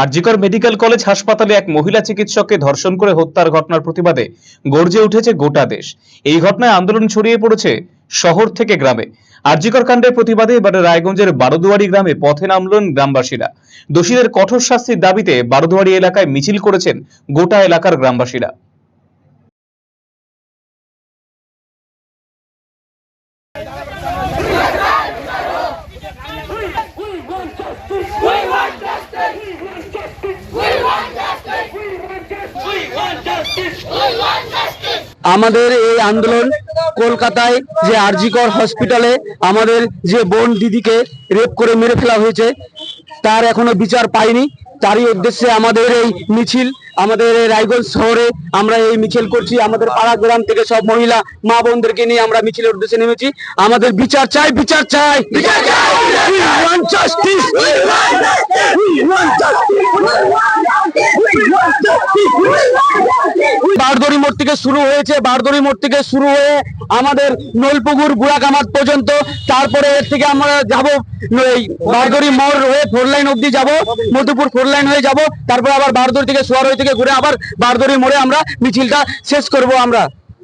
RG Kar medical college হাসপাতালে এক মহিলা চিকিৎসককে ধর্ষণ করে হত্যার ঘটনার প্রতিবাদে গর্জে উঠেছে গোটা দেশ। এই ঘটনায় আন্দোলন ছড়িয়ে পড়েছে শহর থেকে গ্রামে। আরজিকর কাণ্ডের প্রতিবাদে এবারে রায়গঞ্জের বারোদুয়ারি গ্রামে পথে নামলেন গ্রামবাসীরা। দোষীদের কঠোর শাস্তির দাবিতে বারোদুয়ারি এলাকায় মিছিল করেছেন গোটা এলাকার গ্রামবাসীরা। আমাদের এই আন্দোলন কলকাতায় যে আরজিকর হসপিটালে আমাদের যে বোন দিদিকে রেপ করে মেরে ফেলা হয়েছে, তার এখনও বিচার পাইনি। তারই উদ্দেশ্যে আমাদের এই মিছিল, আমাদের রায়গঞ্জ শহরে আমরা এই মিছিল করছি। আমাদের পাড়া গ্রাম থেকে সব মহিলা, মা বোনদেরকে নিয়ে আমরা মিছিলের উদ্দেশ্যে নেমেছি। আমাদের বিচার চাই বিচার চাই বিচার চাই। We want justice! We want justice! We want justice! We want justice! বারদরি মোড় থেকে শুরু হয়েছে বারদরি মোড় থেকে শুরু হয়ে আমাদের নলপুকুর বুড়াকামাত পর্যন্ত তারপরে এর থেকে আমরা যাব, এই বারদরি মোড় হয়ে ফোর লাইন অব্দি যাব, মধুপুর ফোর লাইন হয়ে যাব তারপর আবার বারদরি থেকে সোয়ারই থেকে ঘুরে আবার বারদরি মোড়ে আমরা মিছিলটা শেষ করব আমরা